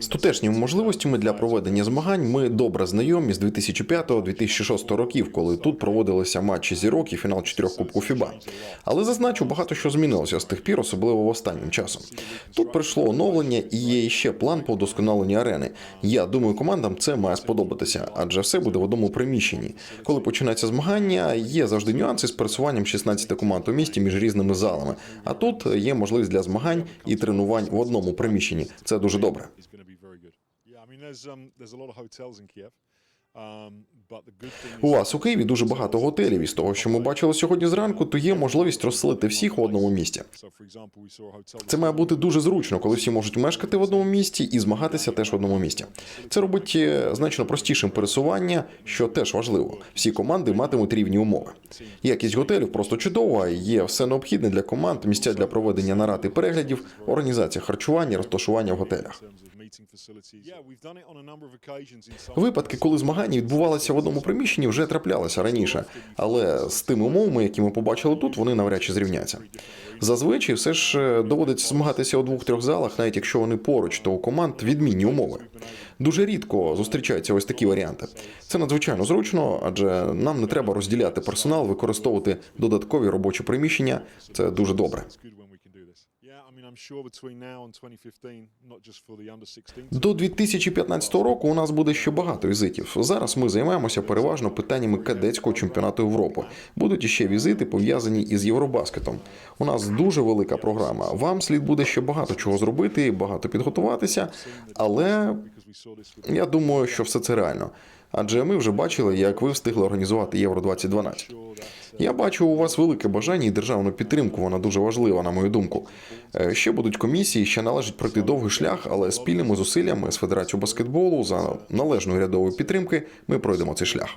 З тутешніми можливостями для проведення змагань ми добре знайомі з 2005-2006 років, коли тут проводилися матчі зірок і фінал чотирьох кубку ФІБА. Але зазначу, багато що змінилося з тих пір, особливо в останнім часом. Тут прийшло оновлення і є ще план по вдосконаленню арени. Я думаю, командам це має сподобатися, адже все буде в одному приміщенні. Коли починається змагання, є завжди нюанси з пересуванням 16 команд у місті між різними залами. А тут є можливість для змагань і тренувань в одному приміщенні. Це дуже добре. У вас у Києві дуже багато готелів. І з того, що ми бачили сьогодні зранку, то є можливість розселити всіх в одному hotel. Це має бути дуже зручно, коли всі можуть мешкати в одному місті і змагатися теж в одному місті. Це робить е, значно простішим пересування, що теж важливо. Всі команди матимуть рівні умови. Якість готелів просто чудова. Є все необхідне для команд, місця для проведення нарад і переглядів, організація харчування, розташування в готелях. In terms of meeting facilities. Yeah, we've done it on a number of occasions in some Випадки, коли змагання відбувалися в одному приміщенні, вже траплялися раніше, але з тими умовами, які ми побачили тут, вони навряд чи зрівняться. Зазвичай все ж е, доводиться змагатися у двох-трьох залах, навіть якщо вони поруч, то у команд відмінні умови. Дуже рідко зустрічаються ось такі варіанти. Це надзвичайно зручно, адже нам не треба розділяти персонал, використовувати додаткові робочі приміщення. Це дуже добре. До 2015 року у нас буде ще багато візитів. Зараз ми займаємося переважно питаннями кадетського чемпіонату Європи. Будуть іще візити пов'язані із Євробаскетом. У нас дуже велика програма. Вам слід буде ще багато чого зробити, багато підготуватися, але я думаю, що все це реально. Адже ми вже бачили, як ви встигли організувати Євро 2012. sure Я бачу у вас велике бажання і державну підтримку. Вона дуже важлива, на мою думку. Е, Ще будуть комісії, ще належить пройти довгий шлях, але спільними зусиллями з Федерацією баскетболу за належної рядової підтримки ми пройдемо цей шлях.